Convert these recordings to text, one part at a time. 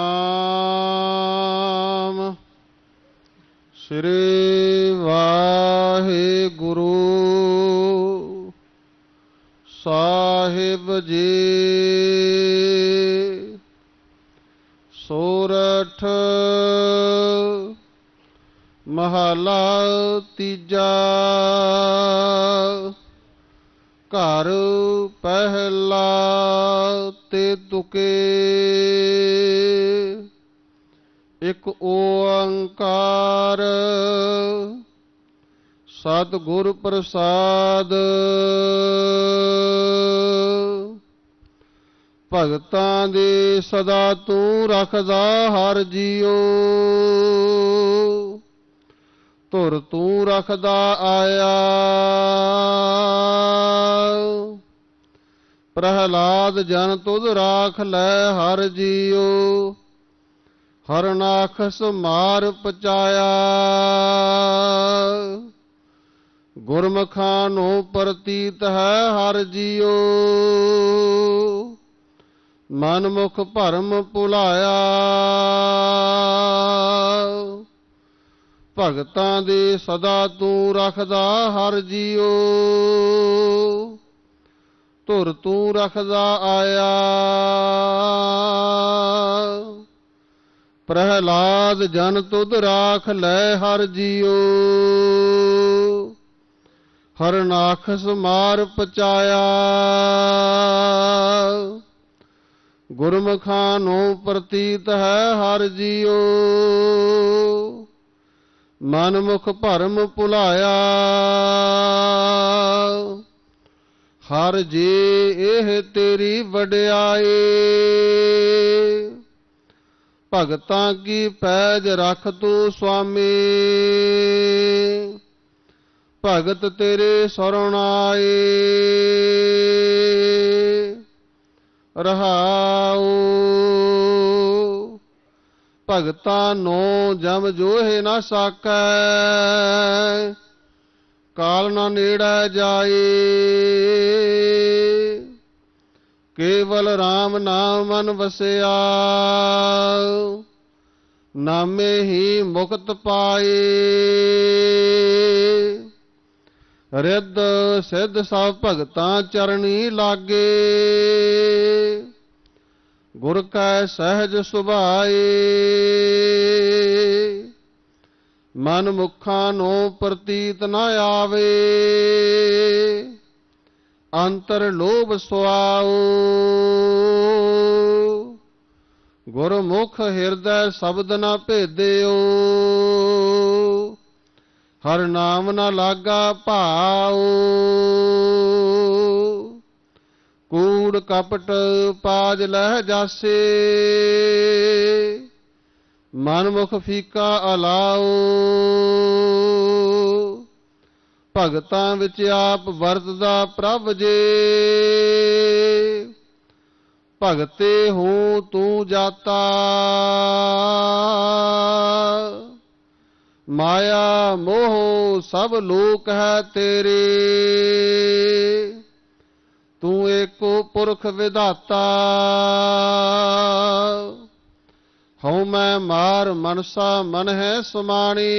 ਨਾਮ। ਸ੍ਰੀ ਵਾਹਿਗੁਰੂ ਸਾਹਿਬ ਜੀ। ਸੋਰਠ ਮਹਲਾ ਤੀਜਾ। ਘਰ ਪਹਿਲਾ ਤੇ ਤੁਕੇ। ਇਕ ਓੰਕਾਰ। ਸਤਿਗੁਰ ਪ੍ਰਸਾਦ। ਭਗਤਾਂ ਦੇ ਸਦਾ ਤੂੰ ਰੱਖਦਾ ਹਰ ਜੀਓ ਤੁਰ ਤੂੰ ਰੱਖਦਾ ਆਇਆ। ਪ੍ਰਹਲਾਦ ਜਨ ਤੁਧ ਰਾਖ ਲੈ ਹਰ ਜੀਓ ਹਰਨਾਖਸ ਮਾਰ ਪਚਾਇਆ। ਗੁਰਮਖਾਂ ਨੂੰ ਪ੍ਰਤੀਤ ਹੈ ਹਰ ਜੀਉ। ਮਨ ਮੁਖ ਭਰਮ ਭੁਲਾਇਆ। ਭਗਤਾਂ ਦੇ ਸਦਾ ਤੂੰ ਰੱਖਦਾ ਹਰ ਜੀਉ। ਧੁਰ ਤੂੰ ਰੱਖਦਾ ਆਇਆ। ਪ੍ਰਹਲਾਦ ਜਨ ਤੁਧ ਰਾਖ ਲੈ ਹਰ ਜੀਉ। ਹਰਨਾਖਸ ਮਾਰ ਪਚਾਇਆ। ਗੁਰਮਖਾਂ ਨੂੰ ਪ੍ਰਤੀਤ ਹੈ ਹਰ ਜੀਓ ਮਨ ਮੁਖ ਭਰਮ ਭੁਲਾਇਆ। ਹਰ ਜੀ ਇਹ ਤੇਰੀ ਵਡਿਆਈ ਭਗਤਾਂ ਕੀ ਪੈਜ ਰਖ ਤੂੰ ਸੁਆਮੀ? ਭਗਤ ਤੇਰੇ ਸਰਣ ਆਏ। ਰਹਾਉ। ਭਗਤਾਂ ਨੂੰ ਜਮ ਜੋਹੇ ਨਾ ਸਾਕੈ। ਕਾਲ ਨਾ ਨੇੜਾ ਜਾਏ। ਕੇਵਲ RAM ਨਾਮ ਮਨ ਵਸਿਆ। ਨਾਮੇ ਹੀ ਮੁਕਤ ਪਾਏ। ਰਿੱਧ ਸਿੱਧ ਸਭ ਭਗਤਾਂ ਚਰਣੀ ਲਾਗੇ। ਗੁਰ ਕੈ ਸਹਿਜ ਸੁਭਾਏ। ਮਨ ਮੁਖਾਂ ਨੂੰ ਪ੍ਰਤੀਤ ਨਾ ਆਵੇ। ਅੰਤਰ ਲੋਭ ਸੁਆਓ ਗੁਰਮੁਖ ਹਿਰਦੈ ਸ਼ਬਦ ਨਾ ਭੇਦਿਓ। ਹਰ ਨਾਮ ਨਾ ਲਾਗਾ ਭਾਉ। ਕੂੜ ਕਪਟ ਪਾਜ ਲਹਿ ਜਾਸੇ। ਮਨ ਮੁਖ ਫੀਕਾ ਅਲਾਓ ਭਗਤਾਂ ਵਿੱਚ ਆਪ ਵਰਤਦਾ ਪ੍ਰਭ ਜੇ। ਭਗਤੇ ਹੂੰ ਤੂੰ ਜਾਤਾ। ਮਾਇਆ ਮੋਹ ਸਭ ਲੋਕ ਹੈ ਤੇਰੇ। ਤੂੰ ਏਕੋ ਪੁਰਖ ਵਿਧਾਤਾ। ਹਉ ਮੈਂ ਮਾਰ ਮਨਸਾ ਮਨ ਹੈ ਸੁਮਾਣੀ।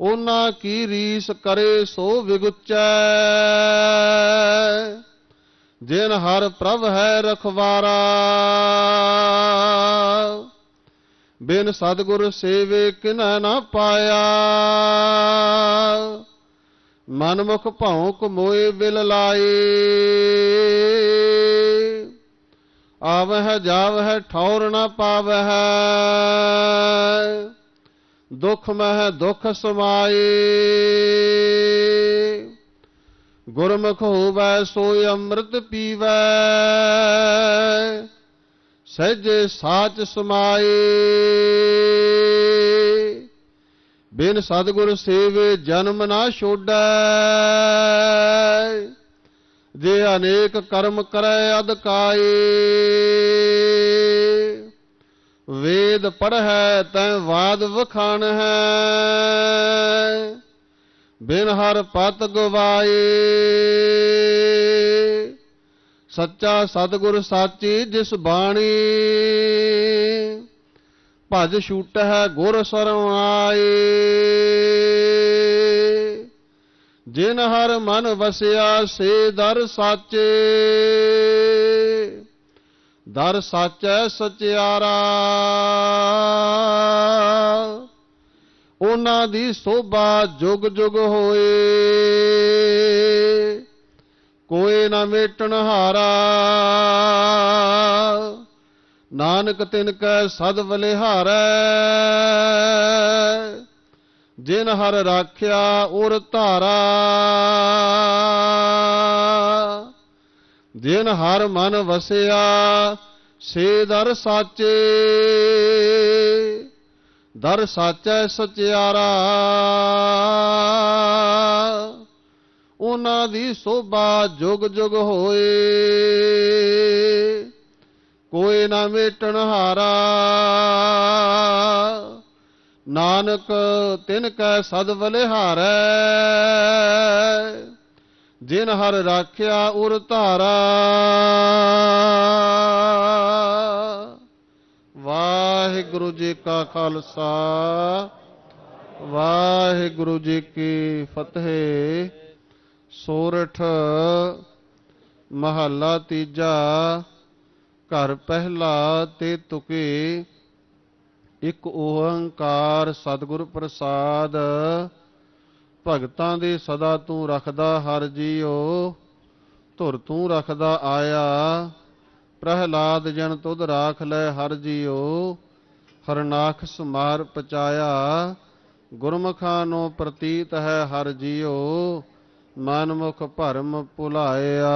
ਉਹਨਾਂ ਕੀ ਰੀਸ ਕਰੇ ਸੋ ਵਿਗੁਚੈ। ਜਿਨ ਹਰ ਪ੍ਰਭ ਹੈ ਰਖਵਾਰਾ। ਬਿਨ ਸਤਗੁਰ ਸੇਵੇ ਕਿਨੈ ਨਾ ਪਾਇਆ। ਮਨਮੁਖ ਭੌਂਕ ਮੋਏ ਬਿਲ ਲਾਏ। ਆਵਹਿ ਜਾਵਹਿ ਠੌਰ ਨਾ ਪਾਵਹਿ। ਦੁਖ ਮਹਿ ਦੁਖ ਸਮਾਏ ਗੁਰਮੁਖ ਹੋਵੈ ਸੋਇ ਅੰਮ੍ਰਿਤ ਪੀਵੈ। ਸਹਿਜੇ ਸਾਚ ਸਮਾਏ ਬਿਨ ਸਤਿਗੁਰ ਸੇਵੇ ਜਨਮ ਨਾ ਛੋੜੈ। ਜੇ ਅਨੇਕ ਕਰਮ ਕਰੈ ਅਦਕਾਏ ਵੇਦ ਪੜ੍ਹੈ ਤੈ ਵਾਦ ਵਖਾਣ ਹੈ ਬਿਨ ਹਰ ਪਤ ਗਵਾਏ। ਸੱਚਾ ਸਤਿਗੁਰ ਸਾਚੀ ਜਿਸ ਬਾਣੀ। ਭਜ ਛੂਟ ਹੈ ਗੁਰ ਸਰਣਾਏ ਜਿਨ ਹਰ ਮਨ ਵਸਿਆ ਸੇ ਦਰ ਸਾਚੇ। ਦਰ ਸਾਚੈ ਸਚਿਆਰਾ। ਉਹਨਾਂ ਦੀ ਸੋਭਾ ਜੁਗ ਜੁਗ ਹੋਏ। ਕੋਈ ਨਾ ਮੇਟਣ ਹਾਰਾ। ਨਾਨਕ ਤਿਨ ਕੈ ਸਦ ਬਲਿਹਾਰੈ ਜਿਨ ਹਰ ਰਾਖਿਆ ਉਰ ਧਾਰਾ। ਦਿਨ ਹਰ ਮਨ ਵਸਿਆ, ਸੇ ਦਰ ਸਾਚੇ। ਦਰ ਸਾਚੈ ਸਚਿਆਰਾ। ਉਹਨਾਂ ਦੀ ਸੋਭਾ ਜੁਗ ਜੁਗ ਹੋਏ। ਕੋਈ ਨਾ ਮੇਟਣ ਹਾਰਾ। ਨਾਨਕ ਤਿਨ ਕੈ ਸਦ ਬਲਿਹਾਰੈ ਜਿਨ ਹਰ ਰਾਖਿਆ ਉਰ ਧਾਰਾ। ਵਾਹਿਗੁਰੂ ਜੀ ਕਾ ਖਾਲਸਾ, ਵਾਹਿਗੁਰੂ ਜੀ ਕੀ ਫਤਿਹ। ਸੋਰਠ ਮਹੱਲਾ ਤੀਜਾ, ਘਰ ਪਹਿਲਾ ਤੇ ਤੁਕੇ। ਇੱਕ ਓੰਕਾਰ ਸਤਿਗੁਰ ਪ੍ਰਸਾਦ ਭਗਤਾਂ ਦੇ ਸਦਾ ਤੂੰ ਰੱਖਦਾ ਹਰ ਜੀਓ ਧੁਰ ਤੂੰ ਰੱਖਦਾ ਆਇਆ। ਪ੍ਰਹਲਾਦ ਜਨ ਤੁਧ ਰਾਖ ਲੈ ਹਰ ਜੀਓ ਹਰਨਾਖ ਸਮਾਰ ਪਚਾਇਆ। ਗੁਰਮੁਖਾਂ ਨੂੰ ਪ੍ਰਤੀਤ ਹੈ ਹਰ ਜੀਓ ਮਨਮੁਖ ਭਰਮ ਭੁਲਾਇਆ।